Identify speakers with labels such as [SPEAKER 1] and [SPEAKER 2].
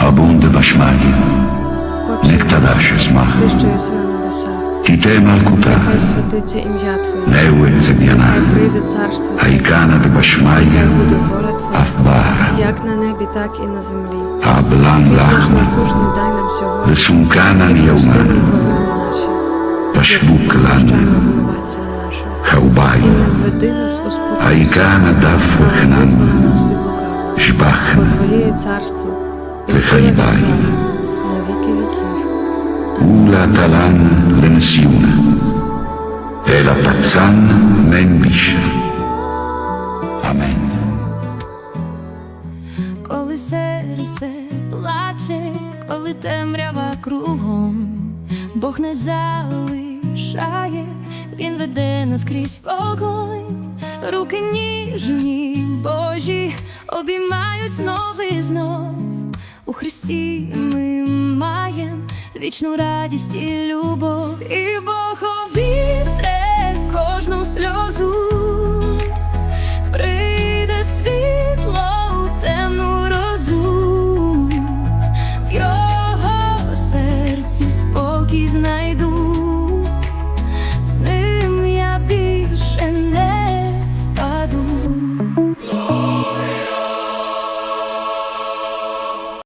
[SPEAKER 1] Abunde Bashmagi,
[SPEAKER 2] Отче Нектадаше наш, Смах, Ти, що єси на небесах,
[SPEAKER 1] Tite Malkuta, хай
[SPEAKER 2] святиться ім'я Твоє,
[SPEAKER 1] Neue хай Zediana, прийде
[SPEAKER 2] царство Твоє,
[SPEAKER 1] Aikana de хай Bashmaya, буде
[SPEAKER 2] воля Твоя,
[SPEAKER 1] Afbara,
[SPEAKER 2] як на небі, так і на землі. У спокусу, Aikana
[SPEAKER 1] Dafu але Hanan, визволи нас
[SPEAKER 2] від лукавого.
[SPEAKER 1] Бо
[SPEAKER 2] Твоє царство, віків.
[SPEAKER 1] Ula Talan Lensiuna, Ela Pazzan Menbisha. Amen.
[SPEAKER 3] коли серце плаче, коли темрява кругом, Бог не залишає, Він веде нас крізь вогонь, руки ніжні, Божі обіймають знов і знов. Христі ми маєм вічну радість і любов, і Бог обітре кожну сльозу, прийде світло у темну розу, в його серці спокій знайду.